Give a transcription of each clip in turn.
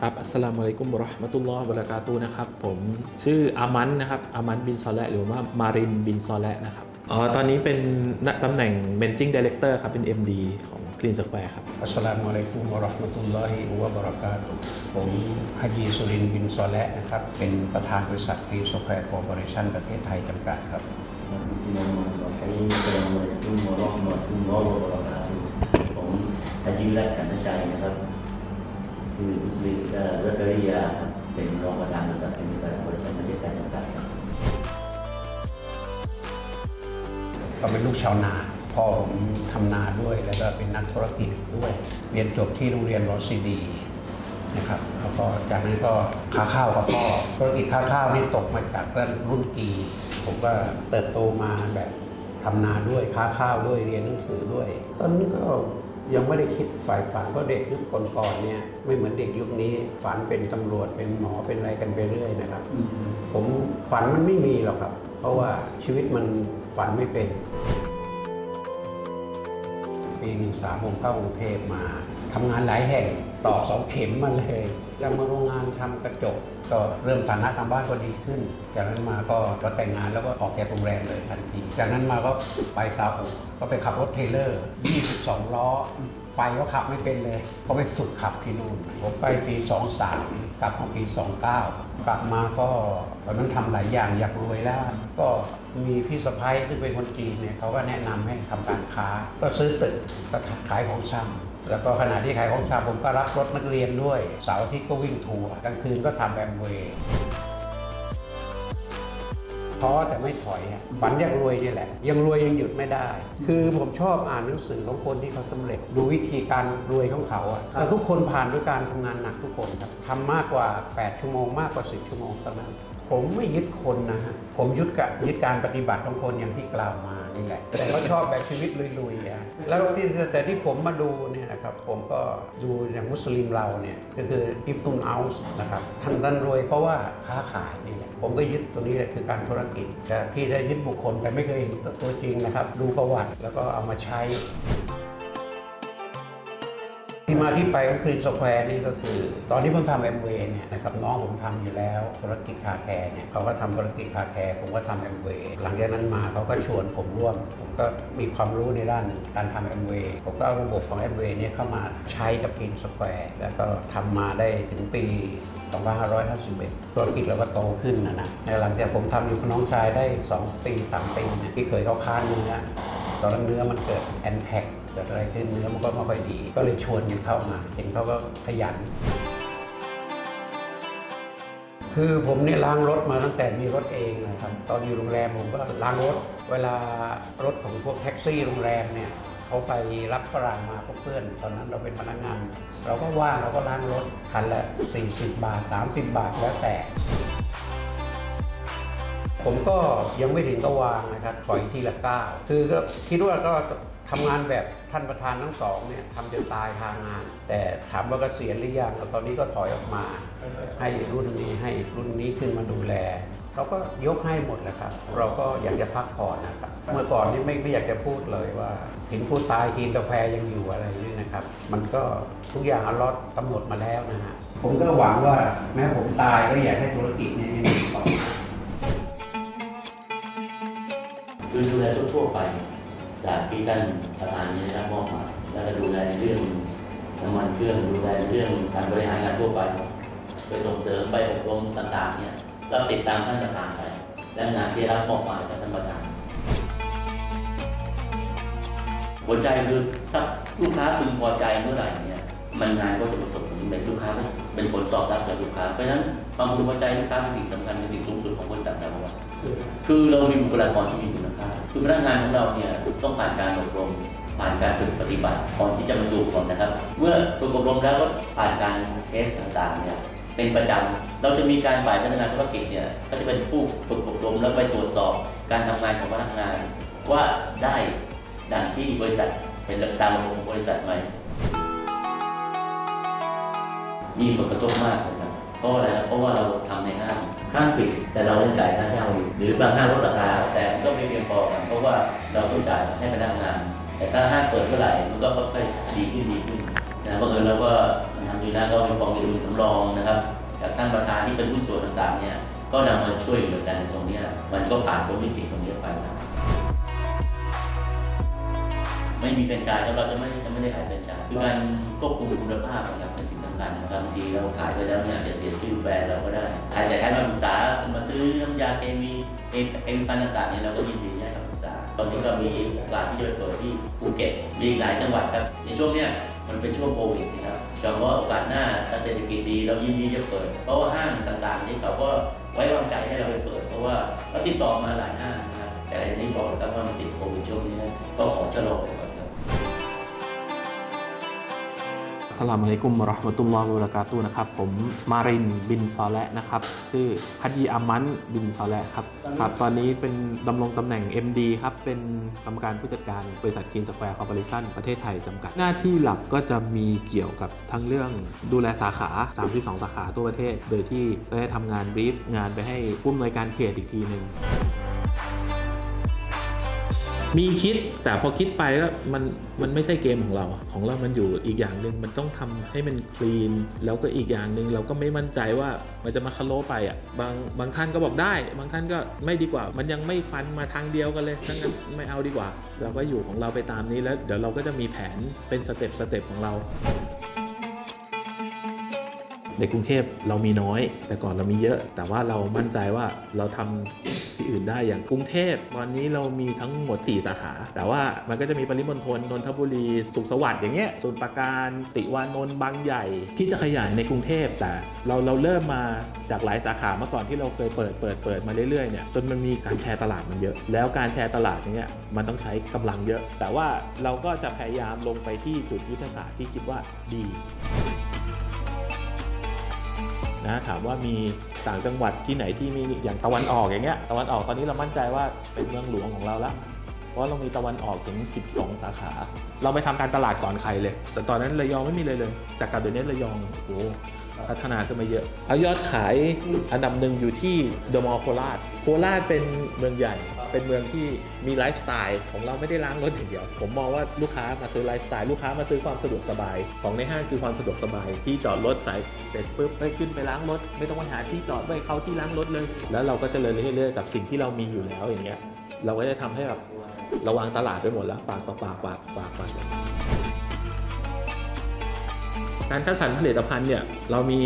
ครับอัสสลามุอะลัยกุมวะเราะห์มะตุลลอฮ์วะบะเราะกาตุฮ์นะครับ ผมชื่ออามันนะครับอามันบินซอและหรือว่ามารินบินซอและนะครับอ๋อตอนนี้เป็นตำแหน่ง managing director ครับ เป็น MD ของ Clean Square ครับ อัสสลามุอะลัยกุมวะเราะห์มะตุลลอฮิวะบะเราะกาตุฮ์ผมฮัจญีสุรินทร์บินซอและนะครับเป็นประธานบริษัทคลีสแควร์คอร์ปอเรชั่นประเทศไทยจำกัดครับ Bismillahirrahmanirrahim. Assalamualaikum warahmatullahi wabarakatuh. ผมอาจิรัตน์ขันธชัยนะครับ คืออุสลิเรัตเริยาครับเป็นรองประธานบริษัทเป็นบริษัทบริษัทประเทศไทยจำกัดครับก็เป็นลูกชาวนาพ่อผมทำนาด้วยแล้วก็เป็นนักธุรกิจด้วย เรียนจบที่โรงเรียนรอซีดีนะครับแล้วก็จากนั้นก็ค้าข้าวกับพ่อธุรกิจค้าข้าวนี่ตกมาจากรุ่นกี ผมก็เติบโตมาแบบทำนาด้วยค้าข้าวด้วยเรียนหนังสือด้วย ตอนนั้นก็ ยังไม่ได้คิดฝ่ายฝันเพราะเด็กยุคก่อนๆเนี่ยไม่เหมือนเด็กยุคนี้ฝันเป็นตำรวจเป็นหมอเป็นอะไรกันไปเรื่อยนะครับ ผมฝันมันไม่มีหรอกครับ เพราะว่าชีวิตมันฝันไม่เป็น ปีหนึ่งสามผมเข้ากรุงเทพมาทำงานหลายแห่งต่อเสาเข็มมาเลยแล้วมาโรงงานทำกระจก ก็เริ่มฐานะทางบ้านก็ดีขึ้น จากนั้นมาก็ก็แต่งงานแล้วก็ออกจากโรงแรมเลยทันที จากนั้นมาก็ไปซาอุก็ไปขับรถเทเลอร์ 22 ล้อ ไปก็ขับไม่เป็นเลย ก็ไปฝึกขับที่นู่น ผมไปปี 23 กลับมาปี 29 กลับมาก็ตอนนั้นทำหลายอย่างอยากรวยแล้ว ก็มีพี่สะพ้ายซึ่งเป็นคนจีนเนี่ยเขาก็แนะนำให้ทำการค้า ก็ซื้อตึกก็ขายของชำ แล้วก็ขณะที่ขายของชำผมก็รับรถนักเรียนด้วย เสาร์อาทิตย์ก็วิ่งทัวร์กลางคืนก็ทำแอมเวย์ท้อแต่ไม่ถอยอะฝันอยากรวยนี่แหละ ยังรวยยังหยุดไม่ได้ คือผมชอบอ่านหนังสือของคนที่เขาสำเร็จ ดูวิธีการรวยของเขาอะแต่ทุกคนผ่านด้วยการทำงานหนักทุกคนครับทำมากกว่า 8 ชั่วโมงมากกว่า 10 ชั่วโมงเท่านั้น ผมไม่ยึดคนนะฮะผมยึดกับยึดการปฏิบัติของคนอย่างที่กล่าวมา นี่แหละ แต่ก็ชอบแบบชีวิตลุยๆอะแล้วที่แต่ที่ผมมาดูเนี่ยนะครับผมก็ดูอย่างมุสลิมเราเนี่ยก็คืออิฟตุนอัลส์นะครับท่านท่านรวยเพราะว่าค้าขายนี่แหละผมก็ยึดตัวนี้แหละคือการธุรกิจแต่ที่ได้ยึดบุคคลแต่ไม่เคยเห็นตัวจริงนะครับ ดูประวัติแล้วก็เอามาใช้ ที่มาที่ไปของคลีนสแควร์นี่ก็คือ ตอนที่ผมทำแอมเวย์เนี่ยนะครับน้องผมทำอยู่แล้วธุรกิจคาแคร์เนี่ยเขาก็ทำธุรกิจคาแคร์ผมก็ทำแอมเวย์หลังจากนั้นมาเขาก็ชวนผมร่วม ผมก็มีความรู้ในด้านการทำแอมเวย์ผมก็เอาระบบของแอมเวย์เนี่ยเข้ามาใช้กับคลีนสแควร์แล้วก็ทำมาได้ถึงปี2551ธุรกิจเราก็โตขึ้นนะนะหลังจากผมทำอยู่กับน้องชายได้ 2 ปี 3 ปีเนี่ยที่เคยเขาค้านเนื้อตอนนั้นเนื้อมันเกิดแอนแท็ก เกิดอะไรขึ้นเนื้อมันก็ไม่ค่อยดี ก็เลยชวนกันเข้ามา เห็นเขาก็ขยัน คือผมเนี่ยล้างรถมาตั้งแต่มีรถเองนะครับตอนอยู่โรงแรมผมก็ล้างรถ เวลารถของพวกแท็กซี่โรงแรมเนี่ยเขาไปรับฝรั่งมาเพื่อน ตอนนั้นเราเป็นพนักงาน เราก็ว่างเราก็ล้างรถคันละ 40 บาท 30 บาทแล้วแต่ผมก็ยังไม่ถึงก็วางนะครับถอยทีละก้าวคือก็คิดว่าก็ ทำงานแบบท่านประธานทั้งสองเนี่ยทำจนตายทางงาน แต่ถามว่าเกษียณหรือยังตอนนี้ก็ถอยออกมา ให้รุ่นนี้ให้รุ่นนี้ขึ้นมาดูแลเราก็ยกให้หมดแหละครับ เราก็อยากจะพักผ่อนนะครับ เมื่อก่อนนี่ไม่ไม่อยากจะพูดเลยว่า ถึงผู้ตายกินกาแฟยังอยู่อะไรนี่นะครับ มันก็ทุกอย่างอลอฮ์กำหนดมาแล้วนะฮะผมก็หวังว่าแม้ผมตายก็อยากให้ธุรกิจนี้ยังอยู่ต่อคือดูแลทั่วๆไป จากที่ท่านประธานนี้ได้รับมอบหมายแล้วก็ดูแลเรื่องน้ำมันเครื่องดูแลเรื่องการบริหารงานทั่วไป ไปส่งเสริมไปอบรมต่างๆเนี่ยเราติดตามท่านประธานไปและงานที่รับมอบหมายจากท่านประธานหัวใจคือถ้าลูกค้าพึงพอใจเมื่อไหร่เนี่ยมันงานก็จะประสบผลสำเร็จลูกค้าเป็นผลตอบรับจากลูกค้าเพราะฉะนั้นความพึงพอใจลูกค้าเป็นสิ่งสำคัญเป็นสิ่งสูงสุดของบริษัทเราคือเรามีบุคลากรที่มีคุณภาพ คือพนักงานของเราเนี่ยต้องผ่านการอบรมผ่านการฝึกปฏิบัติก่อนที่จะบรรจุก่อนนะครับ เมื่อฝึกอบรมแล้วก็ผ่านการเทสต่างๆเนี่ยเป็นประจำเราจะมีการฝ่ายพัฒนาธุรกิจเนี่ยก็จะเป็นผู้ฝึกอบรมแล้วไปตรวจสอบการทำงานของพนักงาน ว่าได้ดังที่บริษัทเป็นตามระบบของบริษัทไหมมีผลกระทบมากเลยครับเพราะอะไรครับเพราะว่าเราทำในห้าง ห้างปิดแต่เรายังจ่ายค่าเช่าอยู่หรือบางห้างลดราคาแต่มันก็ไม่เพียงพอกันเพราะว่าเราต้องจ่ายให้พนักงาน แต่ถ้าห้างเปิดเมื่อไหร่มันก็ค่อยๆดีขึ้นดีขึ้นนะบังเอิญเราก็ทำดีแล้วก็มีกองทุนสำรองนะครับจากท่านประธานที่เป็นผู้ส่วนต่างๆเนี่ยก็นำมาช่วยเหลือกันตรงนี้มันก็ผ่านพ้นวิกฤตตรงนี้ไปนะ ไม่มีแฟรนไชส์แล้วเราจะไม่จะไม่ได้ขายแฟรนไชส์คือการควบคุมคุณภาพนะครับเป็นสิ่งสำคัญนะครับบางทีเราขายไปแล้วเนี่ยอาจจะเสียชื่อแบรนด์เราก็ได้ใครแต่ใครมาปรึกษามาซื้อน้ำยาเคมีเอเคมีพันต่างๆเนี่ยเราก็ยินดีให้คำปรึกษา ตอนนี้ก็มีโอกาสที่จะไปเปิดที่ภูเก็ตมีอีกหลายจังหวัดครับในช่วงเนี้ยมันเป็นช่วงโควิดนะครับจองว่าโอกาสหน้าถ้าเศรษฐกิจดีเรายินดีจะเปิด เพราะว่าห้างต่างๆที่เขาก็ไว้วางใจให้เราไปเปิด เพราะว่าเราติดต่อมาหลายห้างนะครับแต่อย่างที่บอกนะครับว่ามันติดโควิดช่วงนี้นะก็ขอชะลอไป สลามอะลัยกุมราะห์มะตุลลอฮ์วะบะเราะกาตุนะครับ ผมมารินบินซอและนะครับชื่อฮัจยีอามันบินซอและครับครับ ตอนนี้เป็นดำรงตำแหน่ง MD ครับ เป็นกรรมการผู้จัดการบริษัทกินสแควร์คอร์ปอเรชั่นประเทศไทยจำกัด หน้าที่หลักก็จะมีเกี่ยวกับทั้งเรื่องดูแลสาขา 32 สาขาทั่วประเทศ โดยที่ได้ทำงานบรีฟงานไปให้ผู้อำนวยการเขตอีกทีหนึ่ง มีคิดแต่พอคิดไปก็มันมันไม่ใช่เกมของเรา ของเรามันอยู่อีกอย่างหนึ่งมันต้องทำให้มันคลีน แล้วก็อีกอย่างหนึ่งเราก็ไม่มั่นใจว่ามันจะมาคาโลไปอะบางบางท่านก็บอกได้ บางท่านก็ไม่ดีกว่า มันยังไม่ฟันมาทางเดียวกันเลยทั้งนั้นไม่เอาดีกว่า เราก็อยู่ของเราไปตามนี้แล้ว เดี๋ยวเราก็จะมีแผนเป็นสเต็ปสเต็ปของเราในกรุงเทพเรามีน้อย แต่ก่อนเรามีเยอะ แต่ว่าเรามั่นใจว่าเราทำ ที่อื่นได้อย่างกรุงเทพตอนนี้เรามีทั้งหมด 4 สาขา แต่ว่ามันก็จะมีปริมณฑลนนทบุรีสุขสวัสดิ์อย่างเงี้ยสุนปราการติวานนท์บางใหญ่ ที่จะขยายในกรุงเทพแต่เราเราเริ่มมาจากหลายสาขาเมื่อก่อนที่เราเคยเปิดเปิดเปิดมาเรื่อยๆเนี่ยจนมันมีการแชร์ตลาดมันเยอะ แล้วการแชร์ตลาดอย่างเงี้ยมันต้องใช้กำลังเยอะ แต่ว่าเราก็จะพยายามลงไปที่จุดยุทธศาสตร์ที่คิดว่าดี นะถามว่ามีต่างจังหวัดที่ไหนที่มีอย่างตะวันออกอย่างเงี้ยตะวันออกตอนนี้เรามั่นใจว่าเป็นเมืองหลวงของเราละเพราะเรามีตะวันออกถึง 12 สาขา เราไปทำการตลาดก่อนใครเลย แต่ตอนนั้นระยองไม่มีเลยเลย แต่กับเดี๋ยวนี้ระยองโอ้ พัฒนาขึ้นมาเยอะเอายอดขายอันดับหนึ่งอยู่ที่เดอะมอลล์โคราชโคราชเป็นเมืองใหญ่ เป็นเมืองที่มีไลฟ์สไตล์ของเราไม่ได้ล้างรถอย่างเดียว ผมมองว่าลูกค้ามาซื้อไลฟ์สไตล์ลูกค้ามาซื้อความสะดวกสบาย ของในห้างคือความสะดวกสบาย ที่จอดรถใส่เสร็จปุ๊บไปขึ้นไปล้างรถ ไม่ต้องมาหาที่จอดไปเขาที่ล้างรถเลย แล้วเราก็เจะเลยเรื่อยๆกับสิ่งที่เรามีอยู่แล้วอย่างเงี้ยเราก็จะทำให้แบบระวางตลาดไปหมดแล้วปากต่อปากปากปากปาก การคัดสรรผลิตภัณฑ์เนี่ยเรามี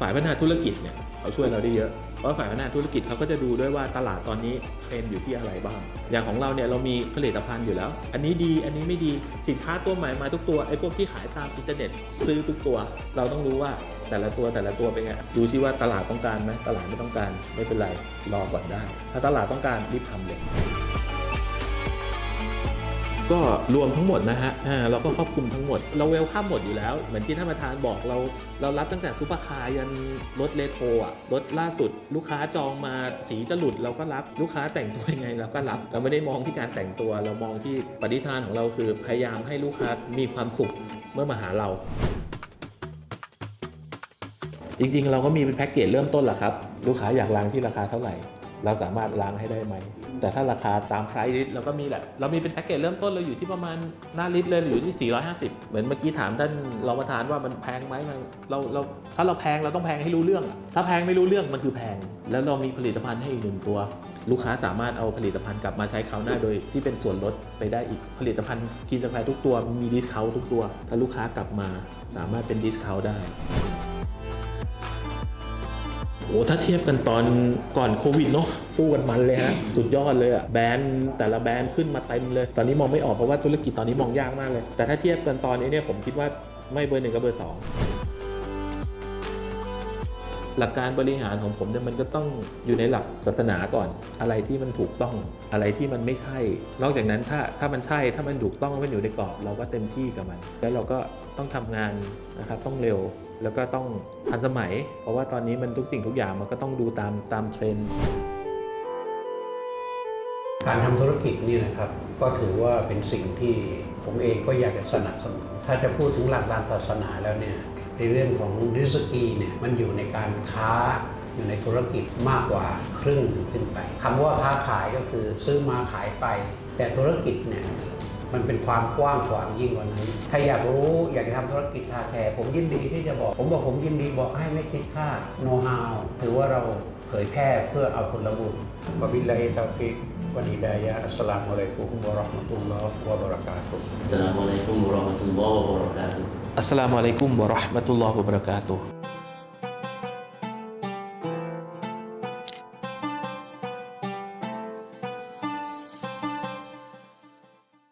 ฝ่ายพัฒนาธุรกิจเนี่ยเขาช่วยเราได้เยอะเพราะฝ่ายพัฒนาธุรกิจเขาก็จะดูด้วยว่าตลาดตอนนี้เทรนด์อยู่ที่อะไรบ้าง อย่างของเราเนี่ยเรามีผลิตภัณฑ์อยู่แล้ว อันนี้ดีอันนี้ไม่ดีสินค้าตัวใหม่มาทุกตัวไอ้พวกที่ขายตามอินเทอร์เน็ตซื้อทุกตัว เราต้องรู้ว่าแต่ละตัวแต่ละตัวเป็นไงดูที่ว่าตลาดต้องการไหมตลาดไม่ต้องการไม่เป็นไรรอก่อนได้ ถ้าตลาดต้องการรีบทำเลย ก็รวมทั้งหมดนะฮะอ่าเราก็ครอบคลุมทั้งหมด เราเวลข้ามหมดอยู่แล้ว เหมือนที่ท่านประธานบอกเรา เรารับตั้งแต่ซูเปอร์คาร์ยันรถเลโทรอะรถล่าสุด ลูกค้าจองมาสีจะหลุดเราก็รับลูกค้าแต่งตัวยังไงเราก็รับ เราไม่ได้มองที่การแต่งตัว เรามองที่ปฏิทานของเราคือพยายามให้ลูกค้ามีความสุขเมื่อมาหาเรา จริงๆ เราก็มีเป็นแพ็กเกจเริ่มต้นแหละครับ ลูกค้าอยากล้างที่ราคาเท่าไหร่ เราสามารถล้างให้ได้ไหม แต่ถ้าราคาตามไพร์ลิสเราก็มีแหละ เรามีเป็นแพ็กเกจเริ่มต้นเราอยู่ที่ประมาณหน้าลิตรเลยอยู่ที่ 450 เหมือนเมื่อกี้ถามท่านรองประธานว่ามันแพงไหมเราเราถ้าเราแพงเราต้องแพงให้รู้เรื่อง ถ้าแพงไม่รู้เรื่องมันคือแพง แล้วเรามีผลิตภัณฑ์ให้อีกหนึ่งตัว ลูกค้าสามารถเอาผลิตภัณฑ์กลับมาใช้คราวหน้าโดยที่เป็นส่วนลดไปได้อีกผลิตภัณฑ์กินกาแฟทุกตัวมีดิสคาวทุกตัว ถ้าลูกค้ากลับมาสามารถเป็นดิสคาวได้ โอ้ถ้าเทียบกันตอนก่อนโควิดเนาะสู้กันมันเลยฮะสุดยอดเลยอะแบรนด์แต่ละแบรนด์ขึ้นมาเต็มเลย ตอนนี้มองไม่ออกเพราะว่าธุรกิจตอนนี้มองยากมากเลย แต่ถ้าเทียบกันตอนนี้เนี่ยผมคิดว่าไม่เบอร์หนึ่งก็เบอร์สองหลักการบริหารของผมเนี่ยมันก็ต้องอยู่ในหลักศาสนาก่อน อะไรที่มันถูกต้องอะไรที่มันไม่ใช่ นอกจากนั้นถ้าถ้ามันใช่ถ้ามันถูกต้องมันอยู่ในกรอบ เราก็เต็มที่กับมัน แล้วเราก็ต้องทำงานนะครับต้องเร็ว แล้วก็ต้องทันสมัย เพราะว่าตอนนี้มันทุกสิ่งทุกอย่างมันก็ต้องดูตามตามเทรนด์การทำธุรกิจนี่นะครับ ก็ถือว่าเป็นสิ่งที่ผมเองก็อยากจะสนับสนุนถ้าจะพูดถึงหลักการศาสนาแล้วเนี่ยในเรื่องของริสกีเนี่ยมันอยู่ในการค้าอยู่ในธุรกิจมากกว่าครึ่งขึ้นไปคำว่าค้าขายก็คือซื้อมาขายไป แต่ธุรกิจเนี่ย มันเป็นความกว้างขวางยิ่งกว่านั้น ถ้าอยากรู้อยากจะทำธุรกิจคาแคร์ผมยินดีที่จะบอก ผมบอกผมยินดีบอกให้ไม่คิดค่าโน้ตฮาวถือว่าเราเผยแพร่เพื่อเอาผลบุญวะบิลลาฮิตาฟิกวันอิดายะอัสสลามุอะลัยกุมวะเราะห์มะตุลลอฮ์วะบะเราะกาตุฮ์ Assalamualaikum warahmatullahi wabarakatuh อัสสลามุอะลัยกุมวะเราะห์มะตุลลอฮ์วะบะเราะกาตุฮ์